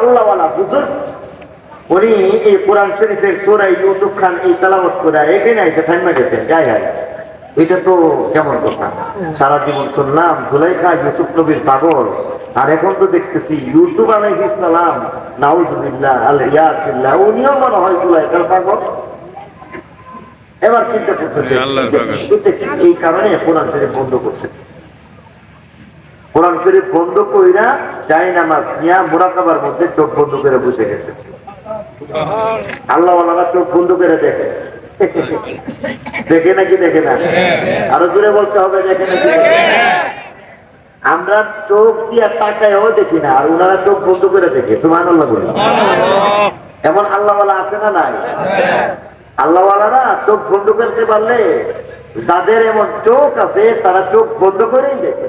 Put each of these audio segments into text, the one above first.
আল্লাহওয়ালা বুজুর্গ উনি এই কোরআন শরীফের সোরাই ইউসুফ খান এই তালাবত করে এখানে এসে থামে গেছেন। যাই হয় এটা তো কেমন কথা? সারা জীবন শুনলাম জুলাইখা ইউসুফ নবীর পাগল। আর এখন তো দেখতেছি ইউসুফ আলাইহিস সালাম নাউজুবিল্লাহ আল উনিও মনে হয় জুলাইখার পাগল। এবার চিন্তা করতেছে এই কারণে কোরআন শরীফ বন্ধ করছে? শরীফ বন্ধ কইরা চাই নামাজ নিয়া মুরাকাবার মধ্যে চোখ বন্ধ করে বসে গেছে। আল্লাহ চোখ বন্ধ করে দেখে। দেখে নাকি, দেখে না? আরও জোরে বলতে হবে, দেখে নাকি আমরা চোখ দিয়ে তাকায়ও দেখি না, আর ওনারা চোখ বন্ধ করে দেখে সুমান আল্লাহ বলি। এমন আল্লাহওয়ালা আছে না নাই? আল্লাহওয়ালারা চোখ বন্ধ করতে পারলে যাদের এমন চোখ আছে, তারা চোখ বন্ধ করেই দেখে।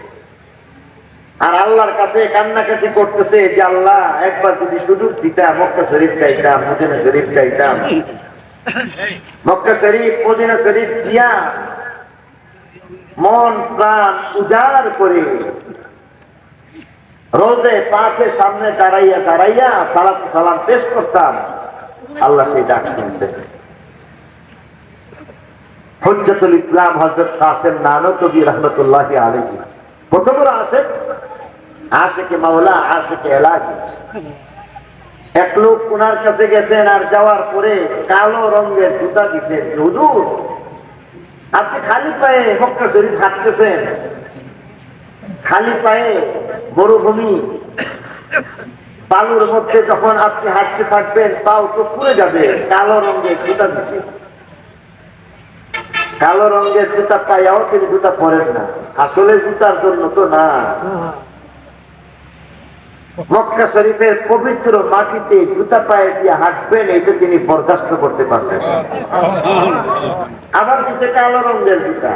আর আল্লাহর কাছে কান্নাকাটি করতেছে যে আল্লাহ একবার যদি সুযোগ দিতাম মক্কা শরীফ চাইতাম মদিনা শরীফ চাইতাম মক্কা শরীফ মদিনা শরীফ দিয়া মন প্রাণ উজাড় করে রোজে পাকের সামনে দাঁড়াইয়া দাঁড়াইয়া সালাত সালাম পেশ করতাম। আল্লাহ সেই ডাক শুনছে। হজ্জতুল ইসলাম হজরত কাসেম নানতবী রহমতুল্লাহ আলহী কত বড় আসে। আশেকে মাওলা, আশেকে এলাহি। এক লোক ওনার কাছে গেছেন আর যাওয়ার পরে কালো রঙের জুতা দিছেন। হুজুর, আপনি খালি পায়ে মক্কা শরীফ হাঁটতেছেন। খালি পায়ে মরুভূমি, বালুর মধ্যে যখন আপনি হাঁটতে থাকবেন, পাও তো পুড়ে যাবে। কালো রঙের জুতা দিছে কালো রঙের জুতা পাইয়াও তিনি জুতা পরেন না। আসলে জুতার জন্য তো না। মক্কা শরীফের পবিত্র মাটিতে জুতা পায়ে দিয়ে হাঁটবেন, এটা তিনি বরদাস্ত করতে পারবেন। আবার দিচ্ছে কালো রঙের জুতা।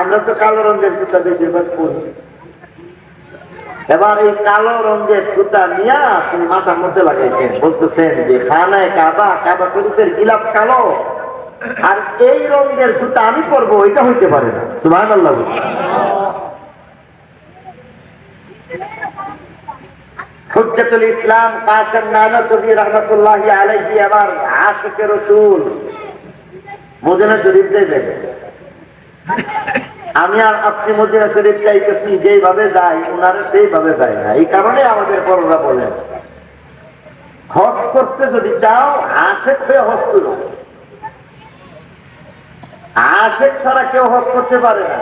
আমরা তো কালো রঙের জুতা বেশিরভাগ পরি। এবার এই কালো রঙের জুতা নিয়া তিনি মাথার মধ্যে লাগাইছেন। বলতেছেন যে, খানায় কাবা কাবা শরীফের গিলাফ কালো। আর এই রঙের জুতা আমি পরবো, এটা হইতে পারে না। সুবাহ আল্লাহ হুজ্জাতুল ইসলাম কাসেম নানতবী রহমতুল্লাহ আলাইহি আবার আশিকে রসুল। মদিনা শরীফ যাইবেন। আমি আর আপনি মদিনা শরীফ চাইতেছি যেইভাবে যাই ওনারা সেইভাবে যায় না। এই কারণে আমাদের বড়রা বলেন, হজ করতে যদি চাও আশেক হয়ে হজ করো। আশেক ছাড়া কেউ হজ করতে পারে না।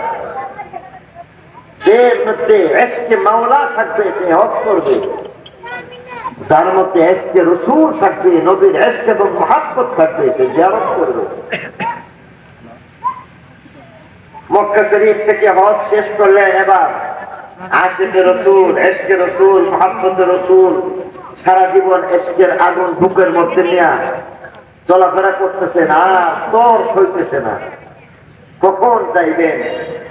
যে মধ্যে এসকে মাওলা থাকবে, সে হজ করবে। যার মধ্যে থাকবে, নবীর এবং থাকবে, সে জিয়ারত করবে। মক্কা শরীফ থেকে হজ শেষ করলেন এবার আশেকে রসুল, এসকে রসুল, মহাব্বত রসুল, সারা জীবন এসকের আগুন বুকের মধ্যে নিয়ে চলাফেরা করতেছে না তর সইতেছে না। কখন যাইবেন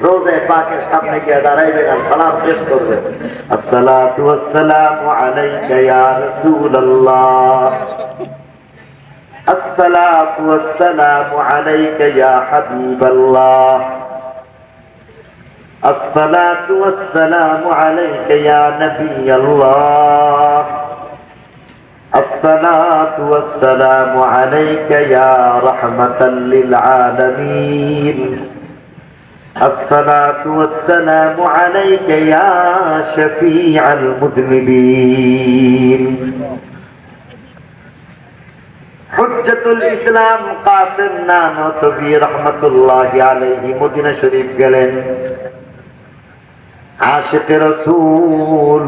রোজায় পাকের সামনে গিয়ে দাঁড়াইবেন আর সালাম পেশ করবেন আসসালাতু ওয়াসসালামু আলাইকা ইয়া রাসূলুল্লাহ আসসালাতু ওয়াসসালামু আলাইকা ইয়া হাবিবাল্লাহ الصلاة والسلام عليك يا نبي الله الصلاة والسلام عليك يا رحمة للعالمين الصلاة والسلام عليك يا شفيع المذنبين হুজ্জাতুল ইসলাম কাসেম নানতবী রহমতুল্লাহ আলাইহি মদিনা শরীফ গেলেন আশিক রসুল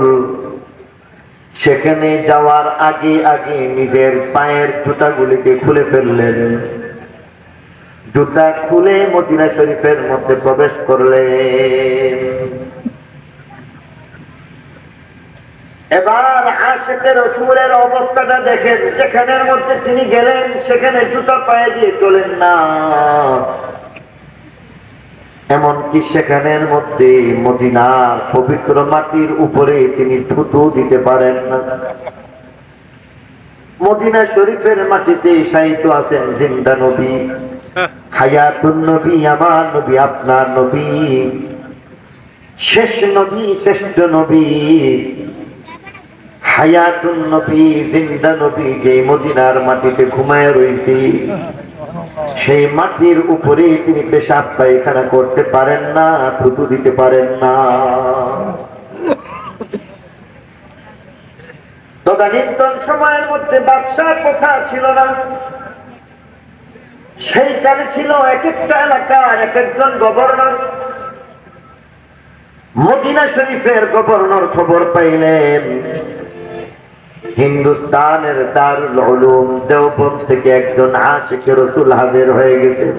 সেখানে যাওয়ার আগে আগে নিজের পায়ের জুতাগুলিকে খুলে ফেললেন। জুতা খুলে মদিনা শরীফের মধ্যে প্রবেশ করলেন। এবার আশেকের রসুলের অবস্থাটা দেখেন, যেখানের মধ্যে তিনি গেলেন, সেখানে জুতা পায়ে দিয়ে চলেন না। এমনকি সেখানের মধ্যে মদিনার পবিত্র মাটির উপরে তিনি থুতু দিতে পারেন না। মদিনা শরীফের মাটিতে সাহিত্য আছেন জিন্দা নবী। হায়াতুন নবী, আমার নবী, আপনার নবী। শেষ নবী, শ্রেষ্ঠ নবী। হায়াতুন নবী, জিন্দা নবী যে মদিনার মাটিতে ঘুমায় রয়েছে। সেই মাটির উপরে তিনি পেশাব পায়খানা করতে পারেন না, থুতু দিতে পারেন না। তদানীন্তন সময়ের মধ্যে ব্যবসার কথা ছিল না। সেইখানে ছিল এক একটা এলাকার এক একজন গভর্নর। মদিনা শরীফের গভর্নর খবর পাইলেন। হিন্দুস্তানের দারুল উলুম দেওবন্দ থেকে একজন আশিক রসুল হাজির হয়ে গেছেন।